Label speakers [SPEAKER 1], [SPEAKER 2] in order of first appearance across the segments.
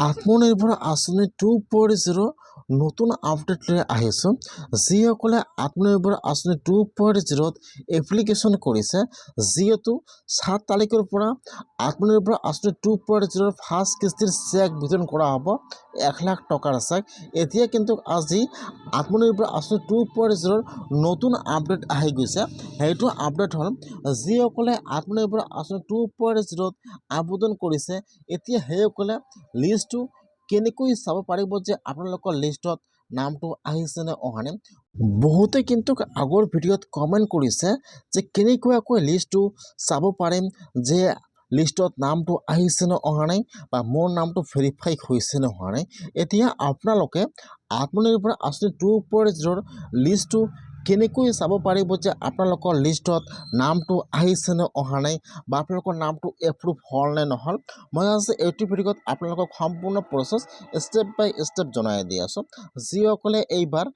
[SPEAKER 1] ଆତ୍ମନିର୍ଭର ଆସନି two point zero নতুন update লৈ আহিছোঁ। যিসকলে আত্মনিৰ্ভৰ আঁচনি টু পইণ্ট জিৰ'ত এপ্লিকেশ্যন কৰিছে, যিহেতু সাত তাৰিখৰ পৰা আত্মনিৰ্ভৰ আঁচনি টু পইণ্ট জিৰ'ৰ ফাৰ্ষ্ট কিস্তিৰ চেক বিতৰণ কৰা হ'ব, এক লাখ টকাৰ চেক এতিয়া কিন্তু আজি আত্মনিৰ্ভৰ আঁচনি টু পইণ্ট জিৰ'ৰ নতুন আপডেট আহি গৈছে। সেইটো আপডেট হ'ল, যিসকলে আত্মনিৰ্ভৰ আঁচনি টু পইণ্ট জিৰ'ত আবেদন কৰিছে, এতিয়া সেইসকলে লিষ্টটো কেনেকৈ চাব পাৰিব যে আপোনালোকৰ লিষ্টত নামটো আহিছেনে অহা নাই? বহুতে কিন্তু আগৰ ভিডিঅ'ত কমেণ্ট কৰিছে যে কেনেকুৱাকৈ লিষ্টটো চাব পাৰিম, যে লিষ্টত নামটো আহিছেনে অহা নাই বা মোৰ নামটো ভেৰিফাই হৈছেনে হোৱা নাই। এতিয়া আপোনালোকে আত্মনিৰ্ভৰ আঁচনি টু পইণ্ট জিৰ'ৰ লিষ্টটো কেনেকৈ চাব পাৰিব যে আপোনালোকৰ লিষ্টত নামটো আহিছেনে অহা নাই বা আপোনালোকৰ নামটো এপ্ৰুভ হ'ল নে নহ'ল? মই আজি এইটো ভিডিঅ'ত আপোনালোকক সম্পূৰ্ণ প্ৰচেছ ষ্টেপ বাই ষ্টেপ জনাই দি আছোঁ। যিসকলে এইবাৰ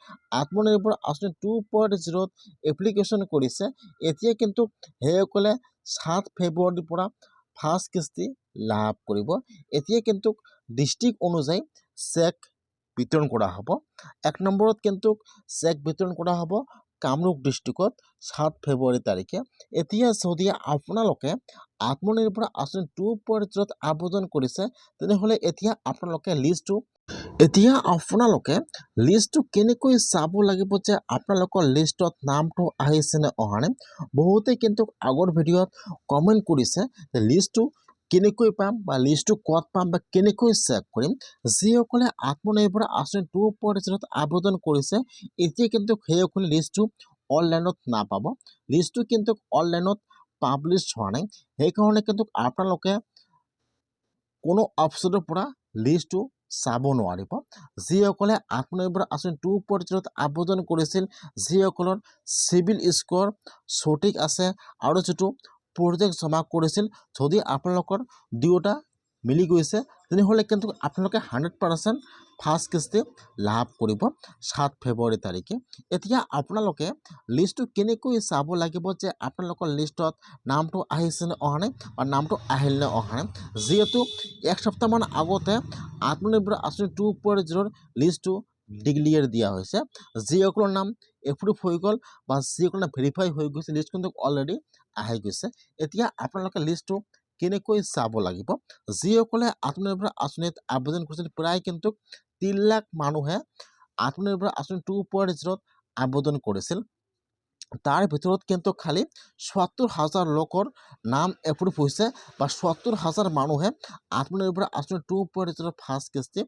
[SPEAKER 1] আত্মনিৰ্ভৰ আঁচনি টু পইণ্ট জিৰ'ত এপ্লিকেশ্যন কৰিছে, এতিয়া কিন্তু সেইসকলে সাত ফেব্ৰুৱাৰীৰ পৰা ফাৰ্ষ্ট কিস্তি লাভ কৰিব। এতিয়া কিন্তু ডিষ্ট্ৰিক্ট অনুযায়ী চেক বিতৰণ কৰা হ'ব। এক নম্বৰত কিন্তু চেক বিতৰণ কৰা হ'ব কামৰূপ ডিষ্ট্ৰিক্টত সাত ফেব্ৰুৱাৰী তাৰিখে। এতিয়া যদি আপোনালোকে আত্মনিৰ্ভৰ আঁচনি টু পইণ্ট আবেদন কৰিছে, তেনেহ'লে এতিয়া আপোনালোকে লিষ্টটো এতিয়া আপোনালোকে লিষ্টটো কেনেকৈ চাব লাগিব যে আপোনালোকৰ লিষ্টত নামটো আহিছেনে অহা নাই, বহুতে কিন্তু আগৰ ভিডিঅ'ত কমেণ্ট কৰিছে যে লিষ্টটো কেনেকৈ পাম বা লিষ্টটো ক'ত পাম বা কেনেকৈ চেক কৰিম, যিসকলে আত্মনিৰ্ভৰ আঁচনি টু পইণ্ট জিৰ'ত আবেদন কৰিছে, এতিয়া কিন্তু সেইসকলে লিষ্টটো অনলাইনত নাপাব। লিষ্টটো কিন্তু অনলাইনত পাব্লিছ হোৱা নাই। সেইকাৰণে কিন্তু আপোনালোকে কোনো অপশ্যনৰ পৰা লিষ্টটো চাব নোৱাৰিব। যিসকলে আত্মনিৰ্ভৰ আঁচনি টু জিৰ'ত আবেদন কৰিছিল, যিসকলৰ চিভিল স্ক'ৰ সঠিক আছে, আৰু যিটো প্ৰজেক্ট জমা কৰিছিল যদি আপোনালোকৰ দুয়োটা মিলি গৈছে, তেনেহ'লে কিন্তু আপোনালোকে হাণ্ড্ৰেড পাৰ্চেণ্ট ফাৰ্ষ্ট কিস্তি লাভ কৰিব। সাত ফেব্ৰুৱাৰী তাৰিখে। এতিয়া আপোনালোকে লিষ্টটো কেনেকৈ চাব লাগিব যে আপোনালোকৰ লিষ্টত নামটো আহিছেনে অহা নাই বা নামটো আহিল নে অহা নাই? যিহেতু এক সপ্তাহমান আগতে আত্মনিৰ্ভৰ আঁচনি টু পইণ্ট জিৰ'ৰ লিষ্টটো ডিক্লিয়াৰ দিয়া হৈছে। যিসকলৰ নাম এপ্ৰুভ হৈ গ'ল বা যিসকলৰ নাম ভেৰিফাই হৈ গৈছে লিষ্ট কিন্তু অলৰেডি আহি গৈছে। এতিয়া আপোনালোকে লিষ্টটো কেনেকৈ চাব লাগিব? যিসকলে আত্মনিৰ্ভৰ আঁচনিত আবেদন কৰিছিল, প্ৰায় কিন্তু তিনি লাখ মানুহে আত্মনিৰ্ভৰ আঁচনি টু পইণ্ট জিৰ'ত আবেদন কৰিছিল। তাৰ ভিতৰত কিন্তু খালি চুৱাত্তৰ হাজাৰ লোকৰ নাম এপ্ৰুভ হৈছে বা চুৱাত্তৰ হাজাৰ মানুহে আত্মনিৰ্ভৰ আঁচনি টু পইণ্ট জিৰ' ফাৰ্ষ্ট কিস্তি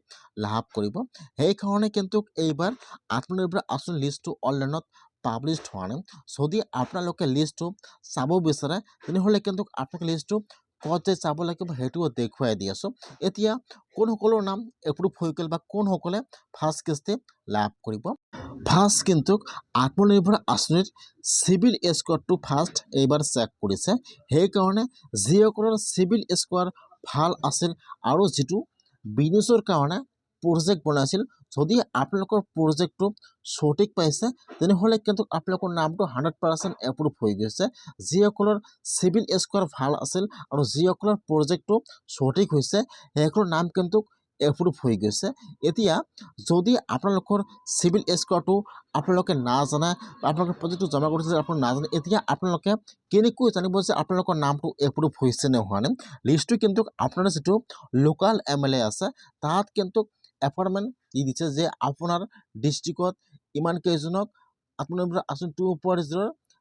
[SPEAKER 1] লাভ কৰিব। সেইকাৰণে কিন্তু এইবাৰ আত্মনিৰ্ভৰ আঁচনি লিষ্টটো অনলাইনত হোৱা নাই যদি আপোনালোকে লিষ্টটো চাব বিচাৰে, তেনেহ'লে কিন্তু আপোনালোকে লিষ্টটো ক'ত যে চাব লাগিব, সেইটোও দেখুৱাই দি আছোঁ এতিয়া কোনসকলৰ নাম এপ্ৰুভ হৈ গ'ল বা কোনসকলে ফাৰ্ষ্ট কিস্তি লাভ কৰিব? ফাৰ্ষ্ট কিন্তু আত্মনিৰ্ভৰ আঁচনিৰ চিভিল স্ক'ৰটো ফাৰ্ষ্ট এইবাৰ চেক কৰিছে। সেইকাৰণে যিসকলৰ চিভিল স্ক'ৰ ভালো আছিল আৰু যিটো বিজনেছৰ কাৰণে প্ৰজেক্ট বনাইছিল যদি আপোনালোকৰ প্ৰজেক্টটো সঠিক পাইছে, তেনেহ'লে কিন্তু আপোনালোকৰ নামটো হাণ্ড্ৰেড পাৰ্চেণ্ট এপ্ৰুভ হৈ গৈছে। যিসকলৰ চিভিল স্ক'ৰ ভালো আছিল আৰু যিসকলৰ প্ৰজেক্টটো সঠিক হৈছে, সেইসকলৰ নাম কিন্তু এপ্ৰুভ হৈ গৈছে। এতিয়া, যদি আপোনালোকৰ চিভিল স্ক'ৰটো আপোনালোকে নাজানে, আপোনালোকে প্ৰজেক্টটো জমা কৰিছে আপোনালোকে নাজানে, এতিয়া আপোনালোকে কেনেকৈ জানিব যে আপোনালোকৰ নামটো এপ্ৰুভ হৈছে নে হোৱা নাই? লিষ্টটো কিন্তু আপোনাৰ যিটো লোকেল এম এল এ আছে, তাত কিন্তু এপইণ্টমেণ্ট দি দিছে যে আপোনাৰ ডিষ্ট্ৰিক্টত ইমানকেইজনক আত্মনিৰ্ভৰ আঁচনি টু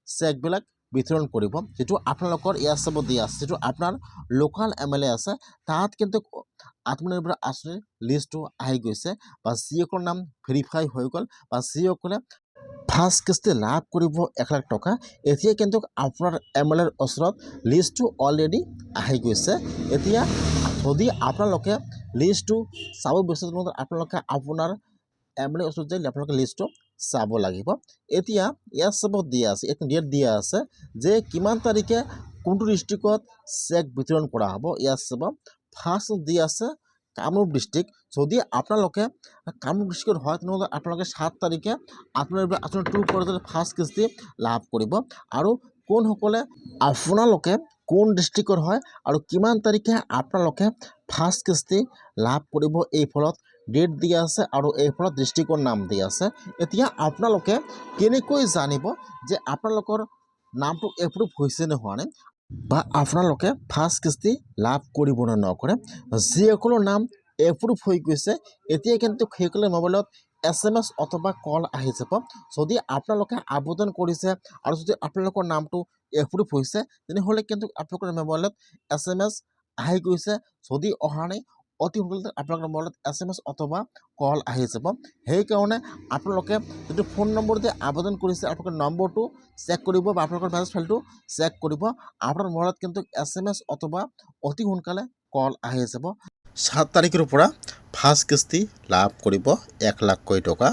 [SPEAKER 1] চেকবিলাক বিতৰণ কৰিব যিটো আপোনালোকৰ ইয়াত চাব দিয়া আছে, যিটো আপোনাৰ লোকেল এম এল এ আছে, তাত কিন্তু আত্মনিৰ্ভৰ আঁচনিৰ লিষ্টটো আহি গৈছে বা যিসকলৰ নাম ভেৰিফাই হৈ গ'ল বা যিসকলে ফাৰ্ষ্ট কিস্তি লাভ কৰিব এক লাখ টকা, এতিয়া কিন্তু আপোনাৰ এম এল এৰ ওচৰত লিষ্টটো অলৰেডি আহি গৈছে। এতিয়া যদি আপোনালোকে লিষ্টটো চাব বিচাৰে আপোনালোকে আপোনাৰ এম এল এৰ ওচৰত যাই আপোনালোকে লিষ্টটো চাব লাগিব। এতিয়া ইয়াত চাব দিয়া আছে এইটো ডেট দিয়া আছে যে কিমান তাৰিখে কোনটো ডিষ্ট্ৰিক্টত চেক বিতৰণ কৰা হ'ব, ইয়াত চাব। ফাৰ্ষ্ট দি আছে কামৰূপ ডিষ্ট্ৰিক্ট যদি আপোনালোকে কামৰূপ ডিষ্ট্ৰিক্টত হয়, তেনেহ'লে আপোনালোকে সাত তাৰিখে আত্মনিৰ্ভৰ আঁচনি টু পৰ্যায়ত ফাৰ্ষ্ট কিস্তি লাভ কৰিব। আৰু কোনসকলে আপোনালোকে কোন ডিষ্ট্ৰিক্টৰ হয় আৰু কিমান তাৰিখে আপোনালোকে ফাৰ্ষ্ট কিস্তি লাভ কৰিব, এই ফলত ডেট দিয়া আছে আৰু এই ফলত ডিষ্ট্ৰিক্টৰ নাম দিয়া আছে। এতিয়া আপোনালোকে কেনেকৈ জানিব যে আপোনালোকৰ নামটো এপ্ৰুভ হৈছে নে হোৱা নাই বা আপোনালোকে ফাৰ্ষ্ট কিস্তি লাভ কৰিব নে নকৰে? যিসকলৰ নাম এপ্ৰুভ হৈ গৈছে, এতিয়া কিন্তু সেইসকলৰ মোবাইলত এছ এম এছ অথবা কল আহি যাব। যদি আপোনালোকে আবেদন কৰিছে আৰু যদি আপোনালোকৰ নামটো এপ্ৰুভ হৈছে, তেনেহ'লে কিন্তু আপোনালোকৰ মোবাইলত এছ এম এছ আহি গৈছে। যদি অহা নাই অতি সোনকালে আপোনালোকৰ মোবাইলত এছ এম এছ অথবা কল আহি যাব। সেইকাৰণে আপোনালোকে যিটো ফোন নম্বৰ দি আবেদন কৰিছে, আপোনালোকৰ নম্বৰটো চেক কৰিব বা আপোনালোকৰ মেছেজ ফাইলটো চেক কৰিব। আপোনাৰ মোবাইলত কিন্তু এছ এম এছ অথবা অতি সোনকালে কল আহি যাব। সাত তাৰিখৰ পৰা ফাৰ্ষ্ট কিস্তি লাভ কৰিব এক লাখকৈ টকা।